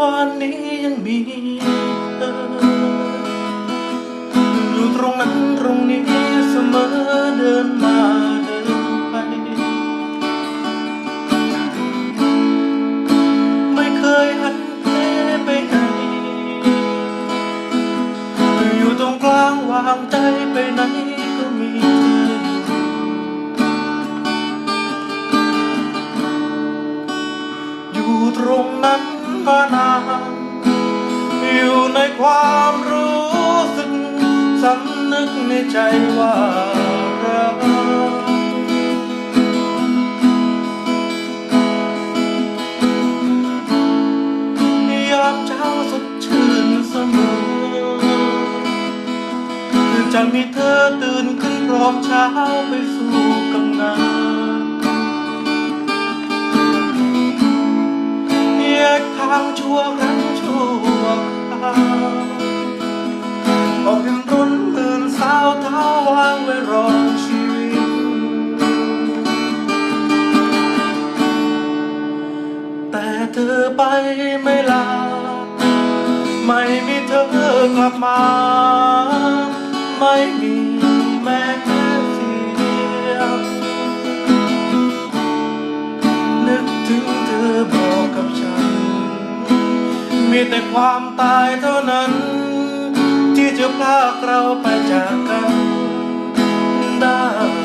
วันนี้ยังมีเธออยู่ตรงนั้นตรงนี้เสมอเดินมาเดินไป ไม่เคยหันเหไปไหนอยู่ตรงกลางวางใจไปไหน ในใจว่ารักยามเช้าสดชื่นเสมอจะมีเธอตื่นขึ้นพร้อมเช้าไปสู่กำนันแยกทางชั่วครั้งชั่วคราวออกเป็น วางไว้รอชีวิต แต่เธอไปไม่ลา ไม่มีเธอกลับมา ไม่มีแม้เสียงนึกถึงเธอบอกกับฉัน มีแต่ความตายเท่านั้น ที่จะพลากเราไปจากกัน ไ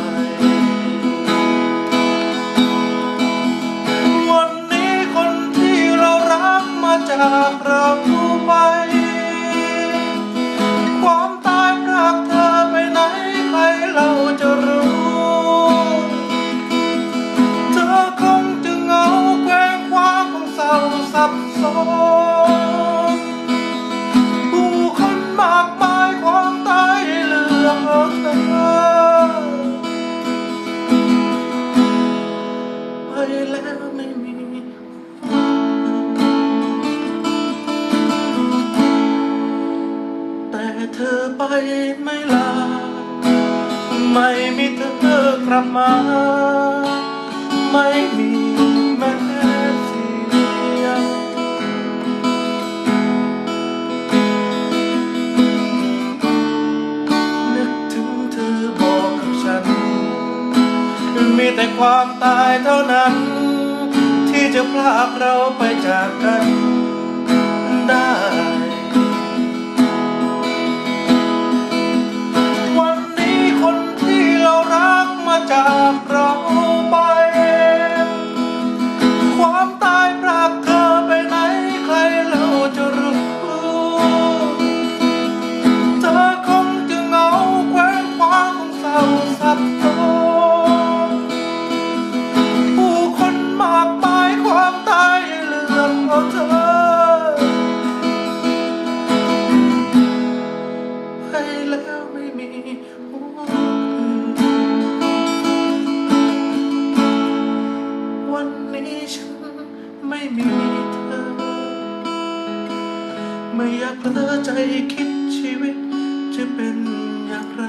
ไปไม่ลาไม่มีเธอกลับมา ไม่มีแม้เสียงนึกถึงเธอบอกกับฉัน มีแต่ความตายเท่านั้น ที่จะพลากเราไปจากกัน ลือเพราะเธอให้แล้วไม่มีหัวคืนวันนี้ฉันไม่มีเธอ ไม่อยากเพลอใจคิดชีวิตจะเป็นอย่างไร